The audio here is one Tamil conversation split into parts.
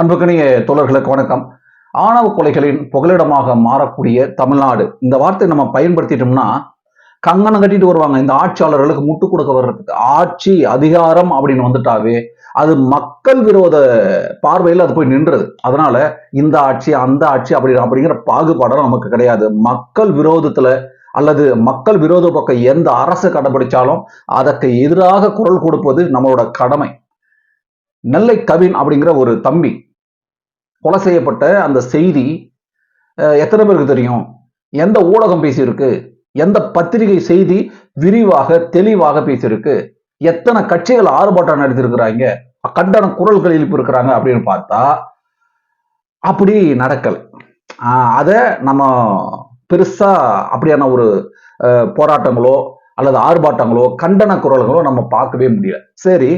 அன்புக்கணிய தோழர்களுக்கு வணக்கம். ஆணவ கொலைகளின் புகலிடமாக மாறக்கூடிய தமிழ்நாடு. இந்த வார்த்தை நம்ம பயன்படுத்திட்டோம்னா கங்கணம் கட்டிட்டு வருவாங்க. இந்த ஆட்சியாளர்களுக்கு முட்டு கொடுக்க வர்றதுக்கு ஆட்சி அதிகாரம் அப்படின்னு வந்துட்டாவே அது மக்கள் விரோத பார்வையில் அது போய் நின்றது. அதனால இந்த ஆட்சி அந்த ஆட்சி அப்படி அப்படிங்கிற பாகுபாடம் நமக்கு கிடையாது. மக்கள் விரோதத்துல அல்லது மக்கள் விரோத பக்கம் எந்த அரசு கடைபிடிச்சாலும் அதற்கு எதிராக குரல் கொடுப்பது நம்மளோட கடமை. நெல்லை கவின் அப்படிங்கிற ஒரு தம்பி கொலை செய்யப்பட்ட அந்த செய்தி எத்தனை பேருக்கு தெரியும்? எந்த ஊடகம் பேசியிருக்கு? எந்த பத்திரிகை செய்தி விரிவாக தெளிவாக பேசியிருக்கு? எத்தனை கட்சிகள் ஆர்ப்பாட்டம் நடத்திருக்கிறாங்க கண்டன குரல்கள் எழுப்பியிருக்கிறாங்க அப்படின்னு பார்த்தா அப்படி நடக்கல். அதை நம்ம பெருசா அப்படியான ஒரு போராட்டங்களோ அல்லது ஆர்ப்பாட்டங்களோ கண்டன குரல்களோ நம்ம பார்க்கவே முடியல. சரி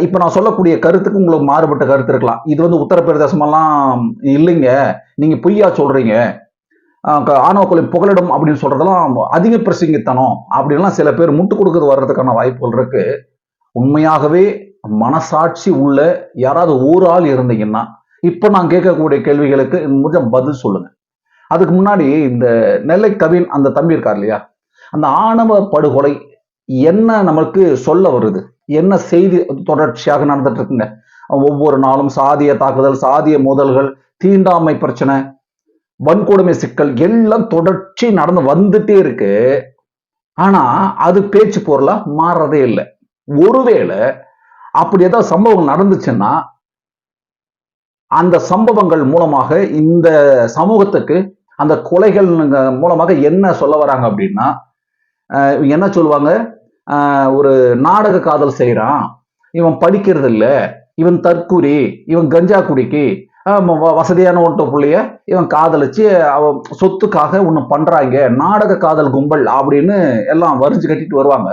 இப்போ நான் சொல்லக்கூடிய கருத்துக்கு உங்களுக்கு மாறுபட்ட கருத்து இருக்கலாம். இது வந்து உத்தரப்பிரதேசமெல்லாம் இல்லைங்க. நீங்க பொய்யா சொல்றீங்க. க- ஆணவ கொலை புகலிடம் அப்படின்னு சொல்றதெல்லாம் அதிக பிரசங்கித்தனம். அப்படின்லாம் சில பேர் முட்டு கொடுக்குறது வர்றதுக்கான வாய்ப்புகள் இருக்கு. உண்மையாகவே மனசாட்சி உள்ள யாராவது ஒரு ஆள் இருந்தீங்கன்னா இப்போ நான் கேட்கக்கூடிய கேள்விகளுக்கு முடிஞ்ச பதில் சொல்லுங்க. அதுக்கு முன்னாடி இந்த நெல்லை கவின் அந்த தம்பி இருக்கார் இல்லையா? அந்த ஆணவ படுகொலை என்ன நமக்கு சொல்ல வருது? என்ன செய்தி தொடர்ச்சியாக நடந்துட்டு இருக்குங்க ஒவ்வொரு நாளும் சாதிய தாக்குதல் சாதிய மோதல்கள் தீண்டாமை பிரச்சனை வன்கொடுமை சிக்கல் எல்லாம் தொடர்ச்சி நடந்து வந்துட்டே இருக்கு. ஆனா அது பேச்சு பொருளா மாறதே இல்லை. ஒருவேளை அப்படி ஏதாவது சம்பவம் நடந்துச்சுன்னா அந்த சம்பவங்கள் மூலமாக இந்த சமூகத்துக்கு அந்த கொலைகள் மூலமாக என்ன சொல்ல வராங்க அப்படின்னா அஹ் என்ன சொல்லுவாங்க? ஒரு நாடக காதல் செய்கிறான் இவன் படிக்கிறது இல்லை இவன் தற்கூரி. இவன் கஞ்சா குடிக்கு. வசதியான ஒன்ற பிள்ளைய இவன் காதலிச்சு அவன் சொத்துக்காக ஒன்று பண்றாங்க. நாடக காதல் கும்பல் அப்படின்னு எல்லாம் வரிஞ்சு கட்டிட்டு வருவாங்க.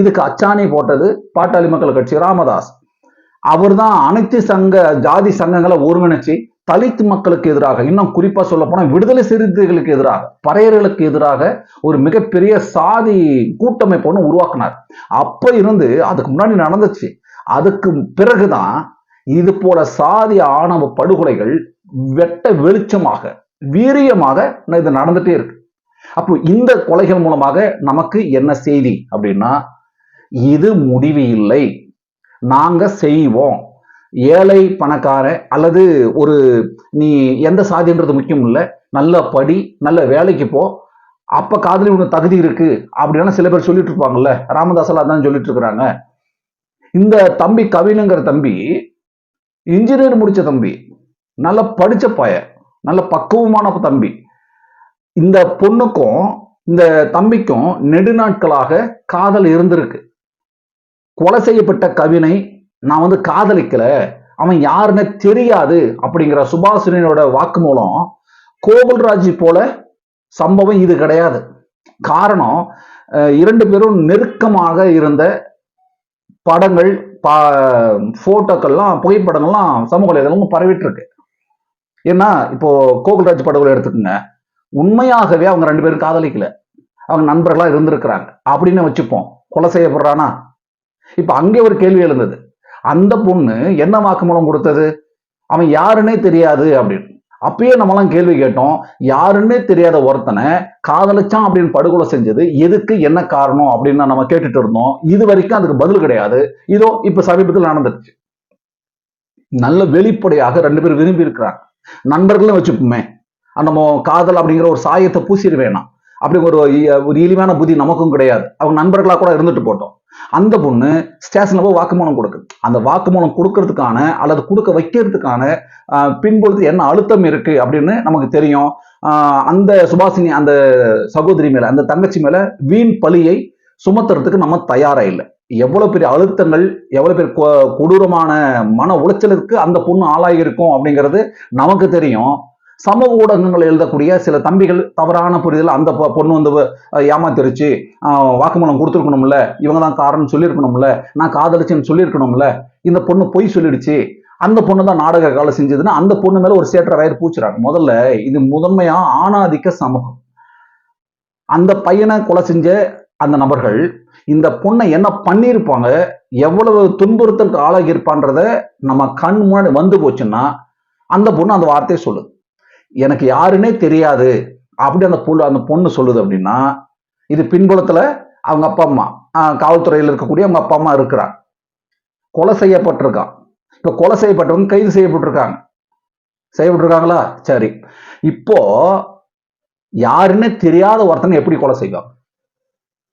இதுக்கு அச்சாணி போட்டது பாட்டாளி மக்கள் கட்சி ராமதாஸ். அவர் தான் அனைத்து சங்க ஜாதி சங்கங்களை ஒருங்கிணைச்சு தலித் மக்களுக்கு எதிராக இன்னும் குறிப்பா சொல்ல போனா விடுதலை சிறுத்தைகளுக்கு எதிராக பறையர்களுக்கு எதிராக ஒரு மிகப்பெரிய சாதி கூட்டமைப்பு ஒன்று உருவாக்குனார். அப்ப இருந்து அதுக்கு முன்னாடி நடந்துச்சு. அதுக்கு பிறகுதான் இது போல சாதி ஆணவ படுகொலைகள் வெட்ட வெளிச்சமாக வீரியமாக இது நடந்துட்டே இருக்கு. அப்போ இந்த கொலைகள் மூலமாக நமக்கு என்ன செய்தி அப்படின்னா இது முடிவு இல்லை. நாங்கள் செய்வோம். ஏழை பணக்காரன் அல்லது ஒரு நீ எந்த சாதின்றது முக்கியம் இல்லை. நல்ல படி நல்ல வேலைக்கு போ. அப்போ காதலி உனக்கு தகுதி இருக்கு அப்படின்னா சில பேர் சொல்லிட்டு இருப்பாங்கல்ல. ராமதாசலா தான் சொல்லிட்டு இருக்கிறாங்க. இந்த தம்பி கவினுங்கிற தம்பி இன்ஜினியர் முடிச்ச தம்பி நல்ல படிச்ச பய நல்ல பக்குவமான தம்பி. இந்த பொண்ணுக்கும் இந்த தம்பிக்கும் நெடுநாட்களாக காதல் இருந்திருக்கு. கொலை செய்யப்பட்ட கவினை நான் வந்து காதலிக்கல. அவன் யாருன்னு தெரியாது அப்படிங்கிற சுபாஷினியோட வாக்குமூலம் கோகுல்ராஜ் போல சம்பவம் இது கிடையாது. காரணம் இரண்டு பேரும் நெருக்கமாக இருந்த படங்கள் பா போட்டோக்கள்லாம் புகைப்படங்கள்லாம் சமூக வலைதளமும் பரவிட்டு இருக்கு ஏன்னா இப்போ கோகுல்ராஜ் படங்களை எடுத்துக்கோங்க. உண்மையாகவே அவங்க ரெண்டு பேரும் காதலிக்கல. அவங்க நண்பர்களா இருந்திருக்கிறாங்க. அப்படின்னு வச்சுப்போம். கொலை செய்யப்படுறானா? இப்ப அங்கே ஒரு கேள்வி எழுந்தது. அந்த பொண்ணு என்ன வாக்குமூலம் கொடுத்தது? அவன் யாருன்னே தெரியாது அப்படின்னு. அப்பயே நம்மலாம் கேள்வி கேட்டோம் யாருன்னே தெரியாத ஒருத்தனை காதலிச்சான் அப்படின்னு படுகொலை செஞ்சது எதுக்கு என்ன காரணம் அப்படின்னு நம்ம கேட்டுட்டு இருந்தோம். இது வரைக்கும் அதுக்கு பதில் கிடையாது. இதோ இப்ப சமீபத்தில் நடந்துருச்சு. நல்ல வெளிப்படையாக ரெண்டு பேரும் விரும்பி இருக்கிறாங்க. நண்பர்களும் வச்சுப்போமே நம்ம காதல் அப்படிங்கிற ஒரு சாயத்தை பூசிட வேணாம். அப்படி ஒரு ஒரு இழிவான புத்தி நமக்கும் கிடையாது. அவங்க நண்பர்களா கூட இருந்துட்டு போட்டோம். அந்த பொண்ணு ஸ்டேஷனில் போய் வாக்குமூலம் கொடுக்குது அந்த வாக்குமூலம் கொடுக்கறதுக்கான அல்லது கொடுக்க வைக்கிறதுக்கான பின்பொழுது என்ன அழுத்தம் இருக்கு அப்படின்னு நமக்கு தெரியும். ஆஹ், அந்த சுபாஷினி அந்த சகோதரி மேல அந்த தங்கச்சி மேல வீண் பழியை சுமத்துறதுக்கு நம்ம தயாரா இல்லை. எவ்வளவு பெரிய அழுத்தங்கள் எவ்வளவு பெரிய கொ- கொடூரமான மன உளைச்சலுக்கு அந்த பொண்ணு ஆளாகி இருக்கும் அப்படிங்கிறது நமக்கு தெரியும். சமூக ஊடகங்கள் எழுதக்கூடிய சில தம்பிகள் தவறான புரிதல் அந்த பொண்ணு வந்து ஏமாத்திருச்சு. வாக்குமூலம் கொடுத்துருக்கணும்ல. இவங்க தான் காரணம் சொல்லியிருக்கணும்ல. நான் காதலிச்சேன்னு சொல்லியிருக்கணும்ல. இந்த பொண்ணு பொய் சொல்லிடுச்சு. அந்த பொண்ணு தான் நாடக காலம் செஞ்சதுன்னா அந்த பொண்ணு மேல ஒரு சேற்ற வயர் பூச்சுறாங்க. முதல்ல இது முதன்மையா ஆணாதிக்க சமூகம். அந்த பையனை கொலை செஞ்ச அந்த நபர்கள் இந்த பொண்ணை என்ன பண்ணியிருப்பாங்க? எவ்வளவு துன்புறுத்தலுக்கு ஆளாகி இருப்பான்றத நம்ம கண் முன்னாடி வந்து போச்சுன்னா அந்த பொண்ணு அந்த வார்த்தையை சொல்லுது. எனக்கு யாருன்னே தெரியாது. அப்படி அந்த புள்ள அந்த பொண்ணு சொல்லுது அப்படின்னா இது பின்புலத்துல அவங்க அப்பா அம்மா ஆஹ், காவல்துறையில் இருக்கக்கூடிய அவங்க அப்பா அம்மா இருக்கிறாங்க. கொலை செய்யப்பட்டிருக்கான் இப்போ கொலை செய்யப்பட்டவங்க கைது செய்யப்பட்டிருக்காங்க. செய்யப்பட்டிருக்காங்களா? சரி. இப்போ யாருன்னே தெரியாத ஒருத்தனை எப்படி கொலை செய்வான்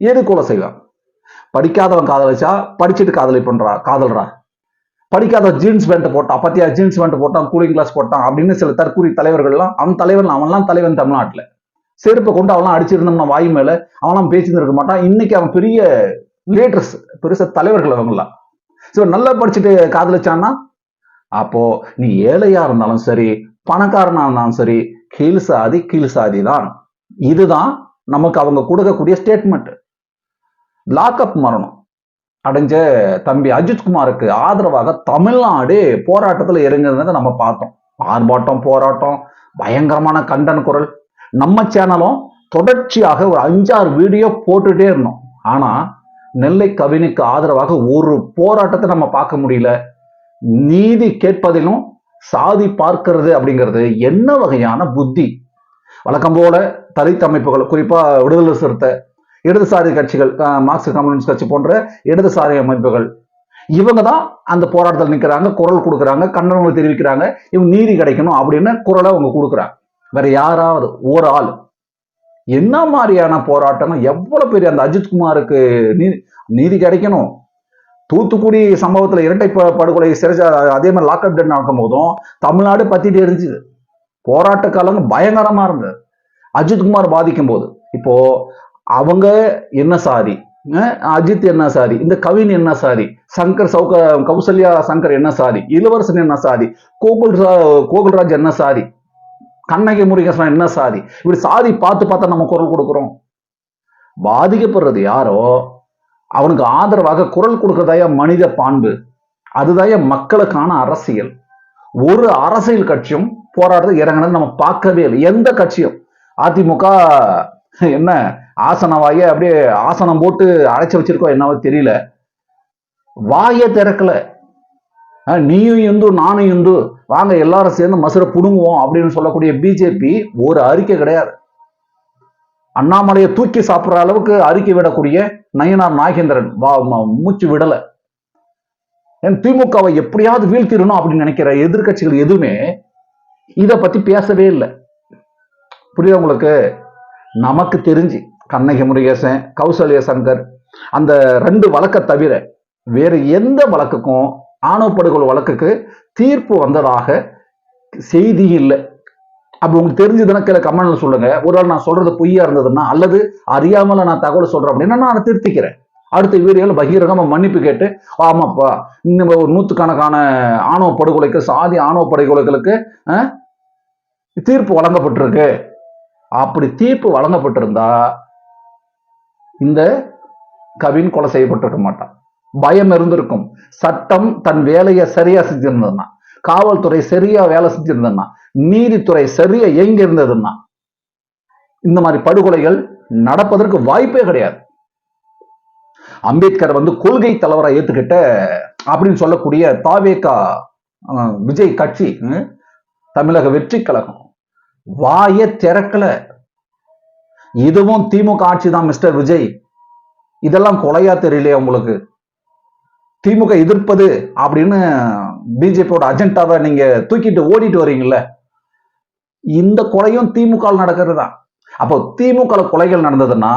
எது கொலை செய்வான் படிக்காதவன் காதலிச்சா படிச்சுட்டு காதலி பண்றா காதல்றா. படிக்காத ஜீன்ஸ் பேண்ட் போட்டான் பத்தியா? ஜீன்ஸ் பேண்ட் போட்டான் கூலிங் கிளாஸ் போட்டான் அப்படின்னு சில தற்கூரி தலைவர்கள்லாம் அவன் தலைவன் அவன்லாம் தலைவன் தமிழ்நாட்டுல. செருப்பை கொண்டு அவன்லாம் அடிச்சிருந்தோம்னா வாய் மேல அவன்லாம் பேசிட்டு இருக்க மாட்டான். இன்னைக்கு அவன் பெரிய லீடர்ஸ் பெருச தலைவர்கள் அவங்களாம் ஸோ நல்லா படிச்சுட்டு காதலிச்சான்னா அப்போ நீ ஏழையா இருந்தாலும் சரி பணக்காரனா இருந்தாலும் சரி கீழ் சாதி கீழ் சாதி தான். இதுதான் நமக்கு அவங்க கொடுக்கக்கூடிய ஸ்டேட்மெண்ட் லாக்அப் மரணம். அடைஞ்ச தம்பி அஜித்குமாருக்கு ஆதரவாக தமிழ்நாடு போராட்டத்தில் இறங்குறதை நம்ம பார்த்தோம். ஆர்ப்பாட்டம் போராட்டம் பயங்கரமான கண்டன குரல். நம்ம சேனலும் தொடர்ச்சியாக ஒரு அஞ்சாறு வீடியோ போட்டுட்டே இருந்தோம். ஆனால் நெல்லை கவினுக்கு ஆதரவாக ஒரு போராட்டத்தை நம்ம பார்க்க முடியல. நீதி கேட்பதிலும் சாதி பார்க்கிறது அப்படிங்கிறது என்ன வகையான புத்தி? வழக்கம் போல தலித் அமைப்புகள் குறிப்பாக விடுதலை சிறுத்தை இடதுசாரி கட்சிகள் அஹ், மார்க்சிஸ்ட் கம்யூனிஸ்ட் கட்சி போன்ற இடதுசாரி அமைப்புகள். இவங்க தான் அந்த போராட்டத்தில் நிற்கிறாங்க குரல் கொடுக்குறாங்க கண்டனங்களை தெரிவிக்கிறாங்க இவங்க நீதி கிடைக்கணும் அப்படின்னு குரலை அவங்க கொடுக்குறாங்க. வேற யாராவது ஒரு ஆள். என்ன மாதிரியான போராட்டம் எவ்வளவு பெரிய அந்த அஜித்குமாருக்கு நீதி நீதி கிடைக்கணும். தூத்துக்குடி சம்பவத்துல இரட்டை படுகொலை சிறைச்ச அதே மாதிரி லாக்அப் டென் நடக்கும் போதும் தமிழ்நாடு பத்திட்டு இருந்துச்சு போராட்ட காலங்கள் பயங்கரமா இருந்தது. அஜித்குமார் பாதிக்கும் போது இப்போ அவங்க என்ன சாதி? அஜித் என்ன சாதி? இந்த கவின் என்ன சாதி? சங்கர் சௌக கௌசல்யா சங்கர் என்ன சாதி? இளவரசன் என்ன சாதி? கோகுல் ரா- கோகுல்ராஜ் என்ன சாதி? கண்ணகி முருகேசன் என்ன சாதி? இப்படி சாதி பார்த்து பார்த்தா நம்ம குரல் கொடுக்குறோம். பாதிக்கப்படுறது யாரோ? அவனுக்கு ஆதரவாக குரல் கொடுக்கறதாய மனித பாண்பு அதுதாய மக்களுக்கான அரசியல். ஒரு அரசியல் கட்சியும் போராடுறது இறங்கினது நம்ம பார்க்கவே இல்லை. எந்த கட்சியும்? அதிமுக என்ன? ஆசன வாயை அப்படியே ஆசனம் போட்டு அழைச்சு வச்சிருக்கோம். என்னவோ தெரியல. வாயை திறக்கல. நீயும் இந்து நானும் இந்து. வாங்க எல்லாரும் சேர்ந்து மசுரை புடுங்குவோம் அப்படின்னு சொல்லக்கூடிய பிஜேபி ஒரு அறிக்கை கிடையாது. அண்ணாமலையை தூக்கி சாப்பிட்ற அளவுக்கு அறிக்கை விடக்கூடிய நயனார் நாகேந்திரன். வா- மூச்சு விடல. என் திமுகவை எப்படியாவது வீழ்த்திடணும் அப்படின்னு நினைக்கிற எதிர்க்கட்சிகள் எதுவுமே இதை பத்தி பேசவே இல்லை. புரியுது உங்களுக்கு? நமக்கு தெரிஞ்சு. கண்ணகி முருகேசன் கௌசல்ய சங்கர் அந்த ரெண்டு வழக்கை தவிர வேறு எந்த வழக்குக்கும் ஆணவப்படுகொலை வழக்குக்கு தீர்ப்பு வந்ததாக செய்தி இல்லை. அப்போ உங்களுக்கு தெரிஞ்சதுன்னா கீழே கமெண்ட்ல சொல்லுங்க. ஒரு ஆள் நான் சொல்றது பொய்யா இருந்ததுன்னா அல்லது அறியாமல நான் தகவல் சொல்றேன் அப்படின்னா நான் திருத்திக்கிறேன். அடுத்த வீடியோவில் பகிரங்கமா மன்னிப்பு கேட்டு ஆமாப்பா இன்னும் ஒரு நூற்றுக்கணக்கான ஆணவ படுகொலைக்கு சாதி ஆணவ படுகொலைகளுக்கு தீர்ப்பு வழங்கப்பட்டிருக்கு. அப்படி தீர்ப்பு வழங்கப்பட்டிருந்தா இந்த கவின் கொலை செய்யப்பட்டிருக்க மாட்டான். பயம் இருந்திருக்கும். சட்டம் தன் வேலையை சரியா செஞ்சிருந்ததுன்னா காவல்துறை சரியா வேலை செஞ்சிருந்ததுன்னா நீதித்துறை சரியா இயங்கி இருந்ததுன்னா இந்த மாதிரி படுகொலைகள் நடப்பதற்கு வாய்ப்பே கிடையாது. அம்பேத்கர் வந்து கொள்கை தலைவரை ஏத்துக்கிட்ட அப்படின்னு சொல்லக்கூடிய தாவேகா அஹ், விஜய் கட்சி தமிழக வெற்றி கழகம். வாய திறக்கல. இதுவும் திமுக ஆட்சி தான் மிஸ்டர் விஜய். இதெல்லாம் கொலையா தெரியலையா உங்களுக்கு. திமுக எதிர்ப்பது அப்படின்னு பிஜேபியோட அஜெண்டாவை நீங்க தூக்கிட்டு ஓடிட்டு வரீங்கல்ல. இந்த கொலையும் திமுக நடக்கிறது தான் அப்போ திமுக கொலைகள் நடந்ததுன்னா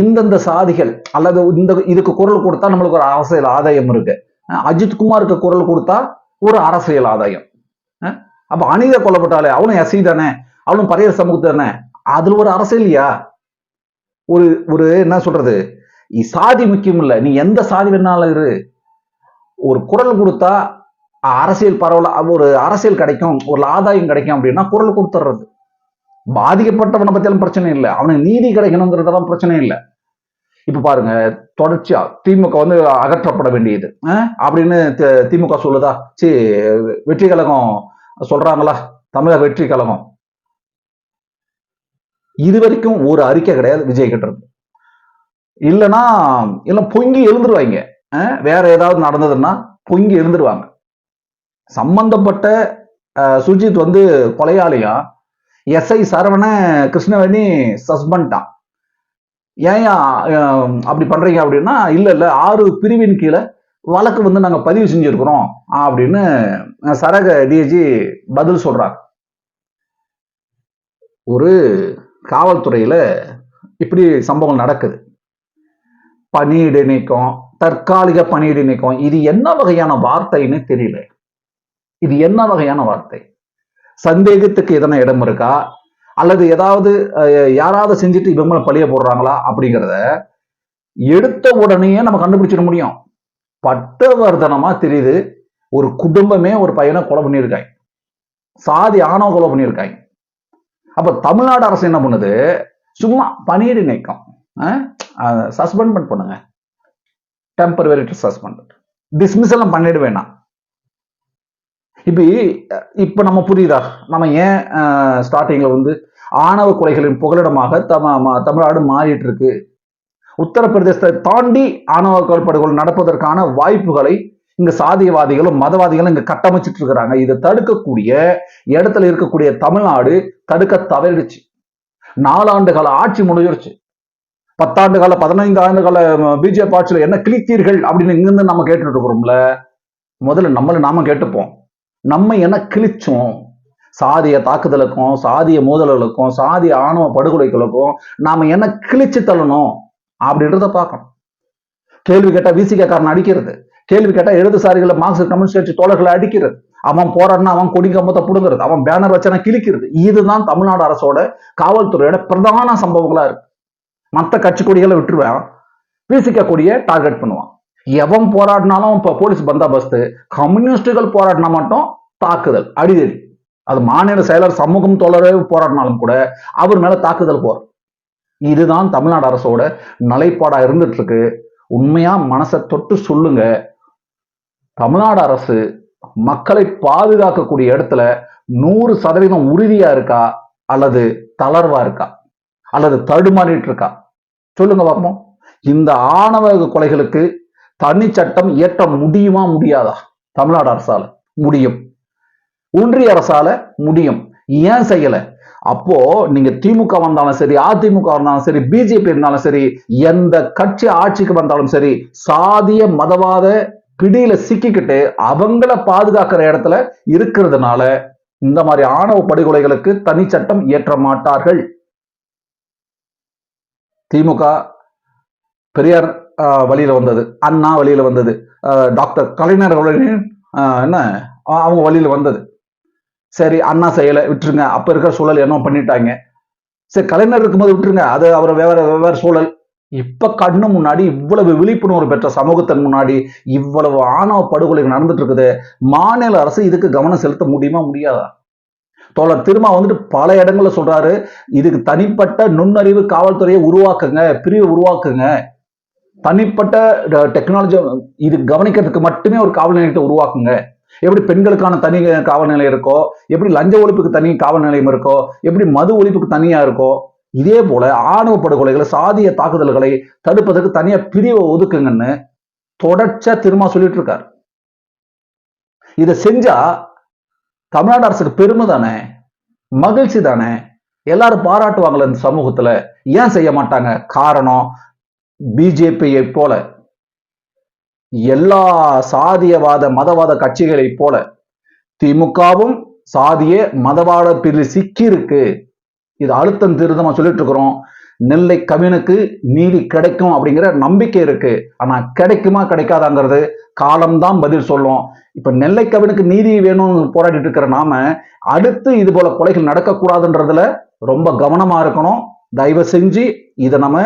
இந்தந்த சாதிகள் அல்லது இந்த இதுக்கு குரல் கொடுத்தா நம்மளுக்கு ஒரு அரசியல் ஆதாயம் இருக்கு. அஜித்குமாருக்கு குரல் கொடுத்தா ஒரு அரசியல் ஆதாயம். அப்ப அனிதா கொல்லப்பட்டாலே அவனும் எஸ்சி தானே அவனும் பரையர் சமூகத்து தானே. அதுல ஒரு அரசியல்யா ஒரு ஒரு என்ன சொல்றது? இ- சாதி முக்கியம் இல்லை. நீ எந்த சாதி வேணாலும் இரு. ஒரு குரல் கொடுத்தா அரசியல் பரவல ஒரு அரசியல் கிடைக்கும் ஒரு ஆதாயம் கிடைக்கும் அப்படின்னா குரல் கொடுத்துறது பாதிக்கப்பட்டவனை பத்தியெல்லாம் பிரச்சனை இல்லை. அவனுக்கு நீதி கிடைக்கணுங்கிறதெல்லாம் பிரச்சனை இல்லை. இப்ப பாருங்க தொடர்ச்சியா திமுக வந்து அகற்றப்பட வேண்டியது. அப்படின்னு திமுக சொல்லுதா? சி வெற்றி கழகம் சொல்றாங்களா? தமிழக வெற்றி கழகம். இது வரைக்கும் ஒரு அறிக்கை கிடையாது விஜய் கிட்ட இல்லைன்னா எல்லாம் பொங்கி எழுந்துருவாங்க. வேற ஏதாவது நடந்ததுன்னா பொங்கி எழுந்துருவாங்க. சம்பந்தப்பட்ட சுஜித் வந்து கொலையாளியா? எஸ்ஐ சரவண கிருஷ்ணவேணி சஸ்பெண்டான் ஏன் அப்படி பண்றீங்க அப்படின்னா இல்ல இல்ல ஆறு பிரிவின் கீழே வழக்கு வந்து நாங்க பதிவு செஞ்சிருக்கிறோம் அப்படின்னு சரக டிஜி பதில் சொல்றாங்க. ஒரு காவல்துறையில இப்படி சம்பவம் நடக்குது. பணியிட நீக்கம் தற்காலிக பணியிட நீக்கம் இது என்ன வகையான வார்த்தைன்னு தெரியல. இது என்ன வகையான வார்த்தை? சந்தேகத்துக்கு எதனா இடம் இருக்கா? அல்லது ஏதாவது யாராவது செஞ்சுட்டு இவங்களை பழிய போடுறாங்களா? அப்படிங்கிறத எடுத்த உடனேயே நம்ம கண்டுபிடிச்சிட முடியும். பட்டவர்தனமா தெரியுது. ஒரு குடும்பமே ஒரு பையனை கொலை பண்ணியிருக்காங்க. சாதி ஆணவ கொலை பண்ணியிருக்காங்க. அப்போ தமிழ்நாடு அரசு என்ன பண்ணுது? சும்மா பணியிடை நீக்கம். சஸ்பெண்ட் பண்ணுங்க. டெம்பரவரி சஸ்பெண்ட் டிஸ்மிஸ் எல்லாம் பண்ணிட வேணாம். இப்படி இப்ப நம்ம புரியுதா? நம்ம ஏன் ஸ்டார்டிங்ல வந்து ஆணவ கொலைகளின் புகலிடமாக தம தமிழ்நாடு மாறிட்டு இருக்கு? உத்தரப்பிரதேசத்தை தாண்டி ஆணவ கொலைப்படுகொலை நடப்பதற்கான வாய்ப்புகளை இங்க சாதியவாதிகளும் மதவாதிகளும் இங்க கட்டமைச்சிட்டு இருக்கிறாங்க இதை தடுக்கக்கூடிய இடத்துல இருக்கக்கூடிய தமிழ்நாடு தடுக்க தவறிடுச்சு. நாலாண்டு கால ஆட்சி முடிஞ்சிருச்சு பத்தாண்டு கால பதினைந்து ஆண்டு கால பிஜேபி ஆட்சியில் என்ன கிழித்தீர்கள் அப்படின்னு இங்கிருந்து நம்ம கேட்டுட்டு இருக்கிறோம்ல முதல்ல நம்மள நாம கேட்டுப்போம். நம்ம என்ன கிழிச்சோம்? சாதிய தாக்குதலுக்கும் சாதிய மோதல்களுக்கும் சாதிய ஆணவ படுகொலைகளுக்கும் நாம என்ன கிழிச்சு தள்ளணும் அப்படின்றத பார்க்கணும். கேள்வி கேட்டா விசிகக்காரன் அடிக்கிறது. கேள்வி கேட்டா இடதுசாரிகளை மார்க்சிஸ்ட் கம்யூனிஸ்ட் கட்சி தோழர்களை அடிக்கிறது. அவன் போராடினா அவன் கொடி கம்பத்தை புடுங்கிறது. அவன் பேனர் வச்சனா கிழிக்கிறது. இதுதான் தமிழ்நாடு அரசோட காவல்துறையோட பிரதான சம்பவங்களா இருக்கு. மற்ற கட்சி கொடிகளை விட்டுருவேன். பிசிக்க கொடியை டார்கெட் பண்ணுவான். எவன் போராடினாலும் இப்போ போலீஸ் பந்தாபஸ்து கம்யூனிஸ்டுகள் போராடினா மட்டும் தாக்குதல் அடிதடி. அது மாநில செயலர் சமூகம் தோழரே போராடினாலும் கூட அவர் மேல தாக்குதல் போற இதுதான் தமிழ்நாடு அரசோட நிலைப்பாடா இருந்துட்டு இருக்கு. உண்மையா மனசை தொட்டு சொல்லுங்க. தமிழ்நாடு அரசு மக்களை பாதுகாக்கக்கூடிய இடத்துல நூறு சதவீதம் உறுதியா இருக்கா? அல்லது தளர்வா இருக்கா? அல்லது தடுமாறிட்டு இருக்கா சொல்லுங்க பார்ப்போம். இந்த ஆணவ கொலைகளுக்கு தனி சட்டம் இயற்ற முடியுமா? முடியாதா? தமிழ்நாடு அரசால முடியும். ஒன்றிய அரசால முடியும். ஏன் செய்யல? அப்போ நீங்க திமுக வந்தாலும் சரி அதிமுக வந்தாலும் சரி பிஜேபி இருந்தாலும் சரி எந்த கட்சி ஆட்சிக்கு வந்தாலும் சரி சாதிய மதவாத பிடியில சிக்கிக்கிட்டு அவங்கள பாதுகாக்கிற இடத்துல இருக்கிறதுனால இந்த மாதிரி ஆணவ படுகொலைகளுக்கு தனி சட்டம் இயற்ற மாட்டார்கள். திமுக பெரியார் வழியில வந்தது. அண்ணா வழியில வந்தது. டாக்டர் கலைஞர் என்ன அவங்க வழியில வந்தது. சரி அண்ணா செய்யலை விட்டுருங்க. அப்ப இருக்கிற சூழல் என்ன பண்ணிட்டாங்க? சரி கலைஞர் இருக்கும்போது விட்டுருங்க. அது அவர் வேற வெவ்வேறு சூழல். இப்ப கண்ணு முன்னாடி இவ்வளவு விழிப்புணர்வு பெற்ற சமூகத்தின் முன்னாடி இவ்வளவு ஆணவ படுகொலைகள் நடந்துட்டு இருக்குது மாநில அரசு இதுக்கு கவனம் செலுத்த முடியுமா முடியாதா? தோழர் திருமா வந்துட்டு பல இடங்கள்ல சொல்றாரு. இதுக்கு தனிப்பட்ட நுண்ணறிவு காவல்துறையை உருவாக்குங்க பிரிவை உருவாக்குங்க. தனிப்பட்ட டெக்னாலஜி இது கவனிக்கிறதுக்கு மட்டுமே ஒரு காவல் நிலையத்தை உருவாக்குங்க. எப்படி பெண்களுக்கான தனி காவல் நிலையம் இருக்கோ எப்படி லஞ்ச ஒழிப்புக்கு தனி காவல் நிலையம் இருக்கோ எப்படி மது ஒழிப்புக்கு தனியா இருக்கோ இதே போல ஆணவ படுகொலைகளை சாதிய தாக்குதல்களை தடுப்பதற்கு தனியா பிரிவை ஒதுக்குங்கன்னு தொடர்ச்சியா திரும்ப சொல்லிட்டு இருக்காரு இதை செஞ்சா தமிழ்நாடு அரசுக்கு பெருமை தானே மகிழ்ச்சி தானே எல்லாரும் பாராட்டுவாங்களே இந்த சமூகத்துல ஏன் செய்ய மாட்டாங்க? காரணம் பிஜேபியை போல எல்லா சாதியவாத மதவாத கட்சிகளை போல திமுகவும் சாதிய மதவாத பிரிவில் சிக்கி இருக்கு இது அழுத்தம் திருத்தமா சொல்லிட்டு இருக்கிறோம் நெல்லை கவினுக்கு நீதி கிடைக்கும் அப்படிங்கிற நம்பிக்கை இருக்கு. ஆனா கிடைக்குமா கிடைக்காதாங்கிறது காலம்தான் பதில் சொல்லும். இப்ப நெல்லை கவினுக்கு நீதி வேணும்னு போராடிட்டு இருக்கிற நாம அடுத்து இது போல கொலைகள் நடக்கக்கூடாதுன்றதுல ரொம்ப கவனமா இருக்கணும். தயவு செஞ்சு இதை நம்ம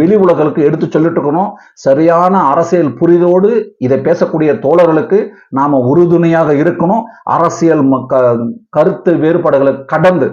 வெளி உலகளுக்கு எடுத்து சொல்லிட்டு இருக்கணும் சரியான அரசியல் புரிதோடு இதை பேசக்கூடிய தோழர்களுக்கு நாம உறுதுணையாக இருக்கணும். அரசியல் கருத்து வேறுபாடுகளை கடந்து